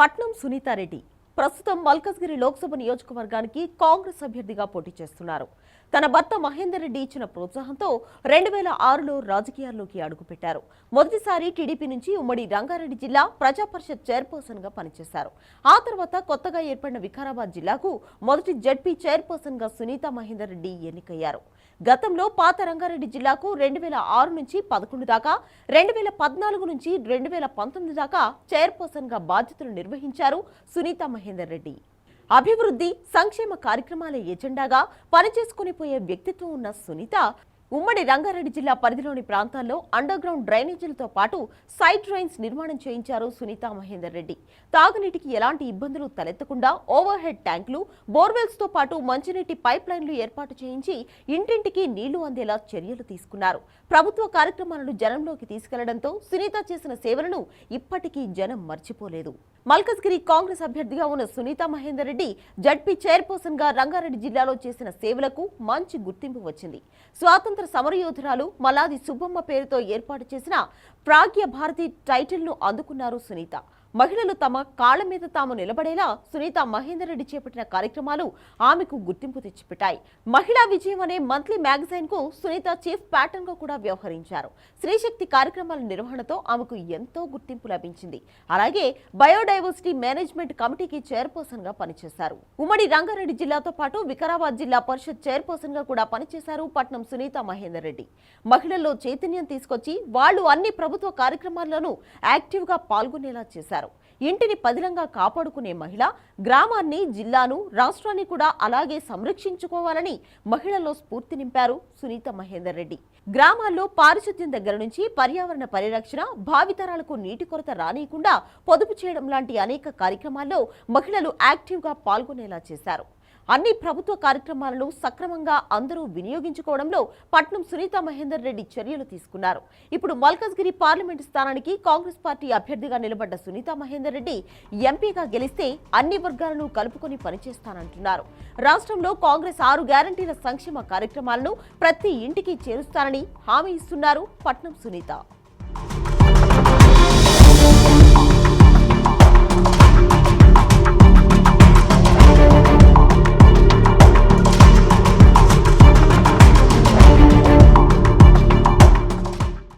పట్నం సునీతారెడ్డి. ప్రస్తుతం మల్కజ్గిరి లోక్సభ నియోజకవర్గానికి కాంగ్రెస్ అభ్యర్థిగా పోటీ చేస్తున్నారు. తన భర్త మహేందర్ రెడ్డి ఇచ్చిన ప్రోత్సాహంతో రెండు వేల ఆరులో రాజకీయాల్లోకి అడుగుపెట్టారు. మొదటిసారి టీడీపీ నుంచి ఉమ్మడి రంగారెడ్డి జిల్లా ప్రజా పరిషత్గా పనిచేశారు. ఆ తర్వాత కొత్తగా ఏర్పడిన వికారాబాద్ జిల్లాకు మొదటి జడ్పీ చైర్పర్సన్గా సునీత మహేందర్ రెడ్డి ఎన్నికయ్యారు. గతంలో పాత రంగారెడ్డి జిల్లాకు రెండు వేల ఆరు నుంచి పదకొండు దాకా రెండు వేల పద్నాలుగు నుంచి రెండు వేల పంతొమ్మిది దాకా చైర్పర్సన్గా బాధ్యతలు నిర్వహించారు సునీత మహేందర్ రెడ్డి. అభివృద్ధి సంక్షేమ కార్యక్రమాల ఎజెండాగా పనిచేసుకుని పోయే వ్యక్తిత్వం ఉన్న సునీత ఉమ్మడి రంగారెడ్డి జిల్లా పరిధిలోని ప్రాంతాల్లో అండర్ గ్రౌండ్ డ్రైనేజీలతో పాటు సైడ్ డ్రైన్స్ నిర్మాణం చేయించారు సునీత మహేందర్ రెడ్డి. తాగునీటికి ఎలాంటి ఇబ్బందులు తలెత్తకుండా ఓవర్ హెడ్ ట్యాంకులు బోర్వెల్స్తో పాటు మంచినీటి పైప్ లైన్లు ఏర్పాటు చేయించి ఇంటింటికి నీళ్ళు అందేలా చర్యలు తీసుకున్నారు. ప్రభుత్వ కార్యక్రమాలను జనంలోకి తీసుకెళ్ళడంతో సునీత చేసిన సేవలను ఇప్పటికీ జనం మర్చిపోలేదు. మల్కజ్గిరి కాంగ్రెస్ అభ్యర్థిగా ఉన్న సునీత మహేందర్ రెడ్డి జడ్పీ చైర్పర్సన్గా రంగారెడ్డి జిల్లాలో చేసిన సేవలకు మంచి గుర్తింపు వచ్చింది. స్వాతంత్ర సమరయోధురాలు మలాది సుబ్బమ్మ పేరుతో ఏర్పాటు చేసిన ప్రాగ్య భారతి టైటిల్ను అందుకున్నారు సునీత. మహిళలు తమ కాళ్ళ మీద తాము నిలబడేలా సునీత మహేందర్ రెడ్డి చేపట్టిన కార్యక్రమాలు ఆమెకు గుర్తింపు తెచ్చిపెట్టాయి. మహిళా విజయం అనే మంత్లీ మ్యాగజైన్కు సునీత చీఫ్ ప్యాటర్న్గా కూడా వ్యవహరించారు. స్త్రీశక్తి కార్యక్రమాల నిర్వహణతో ఆమెకు ఎంతో గుర్తింపు లభించింది. అలాగే బయోడైవర్సిటీ మేనేజ్మెంట్ కమిటీకి చైర్పర్సన్గా పనిచేశారు. ఉమ్మడి రంగారెడ్డి జిల్లాతో పాటు వికారాబాద్ జిల్లా పరిషత్ చైర్పర్సన్గా కూడా పనిచేశారు పట్నం సునీత మహేందర్ రెడ్డి. మహిళల్లో చైతన్యం తీసుకొచ్చి వాళ్ళు అన్ని ప్రభుత్వ కార్యక్రమాల్లోనూ యాక్టివ్గా పాల్గొనేలా చేశారు. ఇంటిని పదిలంగా కాపాడుకునే మహిళ గ్రామాన్ని జిల్లాను రాష్ట్రాన్ని కూడా అలాగే సంరక్షించుకోవాలని మహిళల్లో స్ఫూర్తి నింపారు సునీత మహేందర్ రెడ్డి. గ్రామాల్లో పారిశుద్ధ్యం దగ్గర నుంచి పర్యావరణ పరిరక్షణ భావితరాలకు నీటి కొరత రానియకుండా పొదుపు చేయడం లాంటి అనేక కార్యక్రమాల్లో మహిళలు యాక్టివ్గా పాల్గొనేలా చేశారు. అన్ని ప్రభుత్వ కార్యక్రమాలను సక్రమంగా అందరూ వినియోగించుకోవడంలో పట్నం సునీత మహేందర్ రెడ్డి చర్యలు తీసుకున్నారు. ఇప్పుడు మల్కజ్గిరి పార్లమెంటు స్థానానికి కాంగ్రెస్ పార్టీ అభ్యర్థిగా నిలబడ్డ సునీత మహేందర్ రెడ్డి ఎంపీగా గెలిస్తే అన్ని వర్గాలను కలుపుకొని పనిచేస్తానంటున్నారు. రాష్ట్రంలో కాంగ్రెస్ ఆరు గ్యారంటీల సంక్షేమ కార్యక్రమాలను ప్రతి ఇంటికి చేరుస్తానని హామీ ఇస్తున్నారు పట్నం సునీత.